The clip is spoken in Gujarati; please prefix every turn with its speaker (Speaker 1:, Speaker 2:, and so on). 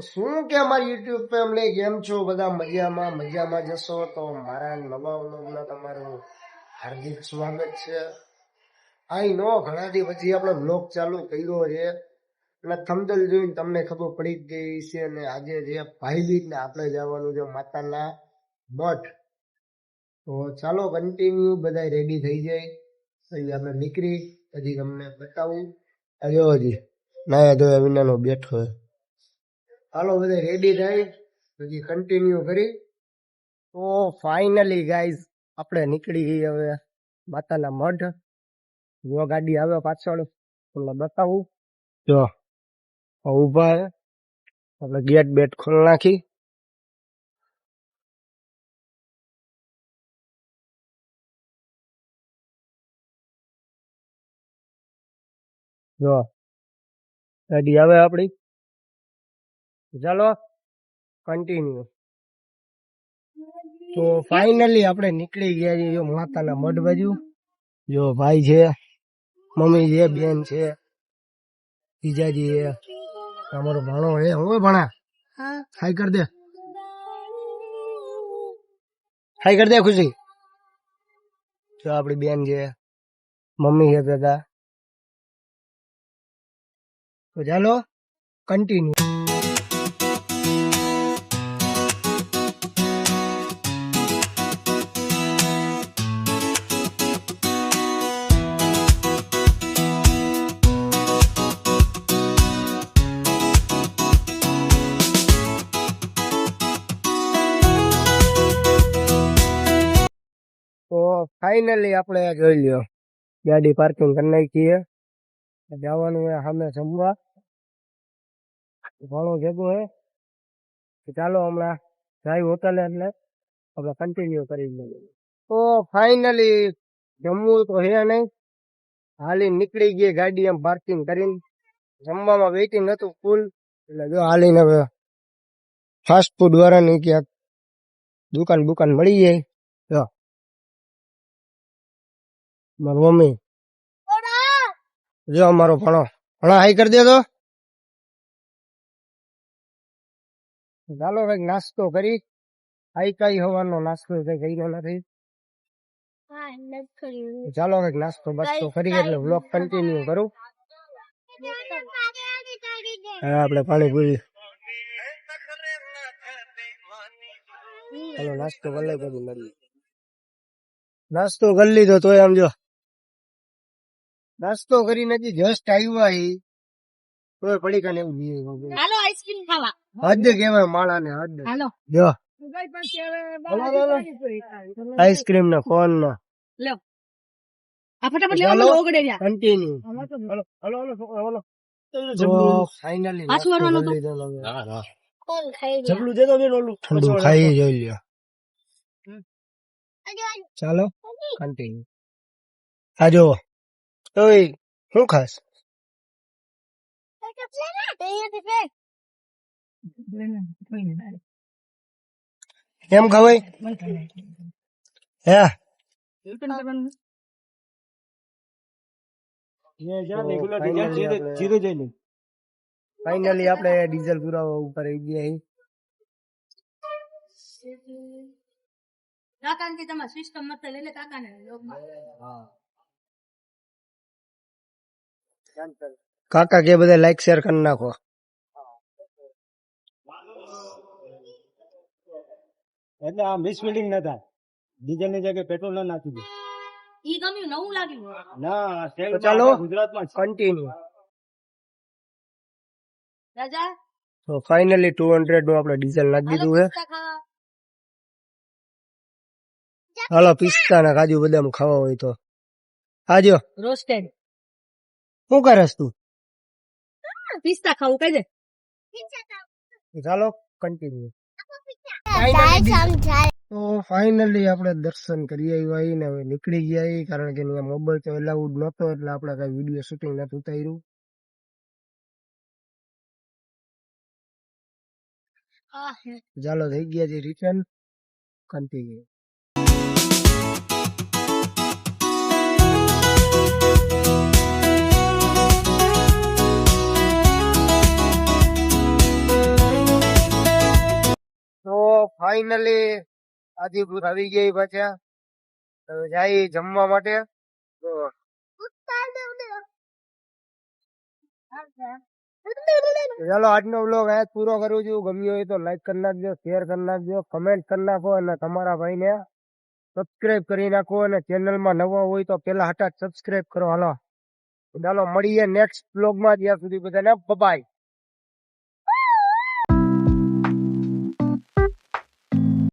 Speaker 1: શું કે અમારી યુટ્યુબ ફેમિલી કેમ છો? બધા મજામાં મજામાં જશો તો મારા નવા વ્લોગમાં તમારું હાર્દિક સ્વાગત છે. આઈ નો, ઘણા દી પછી આપણે વ્લોગ ચાલુ કર્યો છે. અને થમદલ જોઈને તમને ખબર પડી ગઈ છે અને આજે જે ભાઈબીજ ને આપણે જવાનું છે માતાના મઠ. તો ચાલો કન્ટિન્યુ બધા રેડી થઈ જાય. પછી આપણે નીકળી, પછી તમને બતાવું. હજી નાયા ધોયા વિનાનો બેઠો છે. હાલો, બધા રેડી થાય? પછી કન્ટિન્યુ કરી? તો ફાઇનલી ગાઈઝ આપણે નીકળી ગઈ હવે માતાના મઢ. જો ગાડી આવે પાછળ, તમને બતાવું. જો ઊભા આપણે ગેટ બેટ ખોલી નાખી. જો, ગાડી આવે આપણી. ચાલો કન્ટિન્યુ તો ફાઇનલી આપણે નીકળી ગયા છીએ માતાના મઢ બાજુ જો ભાઈ છે મમ્મી છે બેન છે જીજાજી છે અમારો ભાણો એ હું ભણા હાઈ કર દે. હાઈ કર દે ખુશી. જો આપણી બેન છે મમ્મી છે દાદા. તો ચાલો કન્ટિન્યુ ફાઇનલી આપણે જોઈ લ્યો. ગાડી પાર્કિંગ કરી નાખીએ જવાનું હોય સામે જમવા. ઘણું ભેગું હે ચાલો હમણાં જાય હોટલે એટલે આપણે કન્ટિન્યુ કરી લઈએ. તો ફાઇનલી જમવું તો હે નહીં. હાલી નીકળી ગઈ ગાડી એમ પાર્કિંગ કરીને. જમવામાં વેઇટિંગ હતું ફૂલ એટલે જો હાલીને હવે ફાસ્ટ ફૂડ વાળાની ક્યાંક દુકાન બુકાન મળી જાય. મારી મમ્મી જો અમારો ભણો ભણો હાઈ કરી દે તો ચાલો કંઈક નાસ્તો કરી હાઈ કઈ હવાનો નાસ્તો કઈ કર્યો નથી ચાલો કંઈક નાસ્તો બાસ્તો કરી એટલે વ્લોગ કન્ટિન્યુ કરું હવે આપણે પાણીપુરી ચાલો નાસ્તો કરી લઈ પછી મળીએ નાસ્તો કરી લીધો તોય આમ જો નાસ્તો કરીને હજી જસ્ટ આવ્યા હી. તોય પડી કાને એવું નહીં
Speaker 2: હાલો આઈસ્ક્રીમ ખાવા.
Speaker 1: હદ કેવાય માળા ને હદ
Speaker 2: હાલો.
Speaker 1: જો. આઈસ્ક્રીમ ને કોન નો.
Speaker 2: લો. આ ફટાફટ
Speaker 1: ચાલો.
Speaker 2: લેવા ઓગડે રહ્યા
Speaker 1: કન્ટિન્યુ હાલો હાલો હાલો હાલો હલો. તો ફાઇનલી
Speaker 2: પાછું વારવાનું હતું?
Speaker 3: કોણ ખાઈ
Speaker 1: જબલું દે દો બેન ઓલું. ઠંડુ ખાઈ જોઈ લ્યો. ચાલો. કન્ટિન્યુ આ જો ઓય શું ખાસ? એમ ખવાય? હે. ફાઇનલી આપણે ડીઝલ પુરાવા ઉપર આવી ગયા.
Speaker 2: કાકા ને તમારે સિસ્ટમ મત લઈ લે કાકા ને
Speaker 1: કાકા કે બધા લાઈક શેર કરી નાખો.
Speaker 4: એટલે આ મિસફિલિંગ ન થાય. ડીઝલની જગ્યાએ પેટ્રોલ ના નાખી દે.
Speaker 2: ઈ ગમ્યું નવું લાગ્યું.
Speaker 4: ના સેલ
Speaker 1: ચાલો.
Speaker 4: ગુજરાતમાં
Speaker 1: કન્ટિન્યુ
Speaker 2: રાજા?
Speaker 1: તો ફાઇનલી ટુ હંડ્રેડનું આપણે ડીઝલ નાખી દીધું છે.
Speaker 2: પિસ્તા
Speaker 1: હાલો પિસ્તા ના કાજુ બદામ ખાવા હોય તો. આજો
Speaker 2: રોસ્ટેડ
Speaker 1: શું કરસ તું?
Speaker 2: પિસ્તા ખાવું કઈ દે.
Speaker 1: ચાલો કન્ટિન્યુ તો ફાઇનલી આપણે દર્શન કરી આવ્યા ને હવે નીકળી ગયા કારણ કે અહીંયા મોબાઈલ તો એલાઉડ નહોતો એટલે આપણે કઈ વીડિયો શૂટિંગ નથી ઉતાર્યું. ચાલો થઈ ગયા છે રિટર્ન કન્ટિન્યુ ફાઇનલી આદિપુર આવી ગઈ પાછા. જાય જમવા માટે. ચાલો આજનો બ્લોગ અહીંયા પૂરો કરું છું. ગમ્યો હોય તો લાઈક કરી નાખજો શેર કરી નાખજો કમેન્ટ કરી નાખો અને તમારા ભાઈને સબસ્ક્રાઇબ કરી નાખો અને ચેનલમાં નવો હોય તો પેલા હટાત સબસ્ક્રાઇબ કરો. હાલો. ચાલો, મળીએ નેક્સ્ટ બ્લોગમાં ત્યાં સુધી બધાને બાય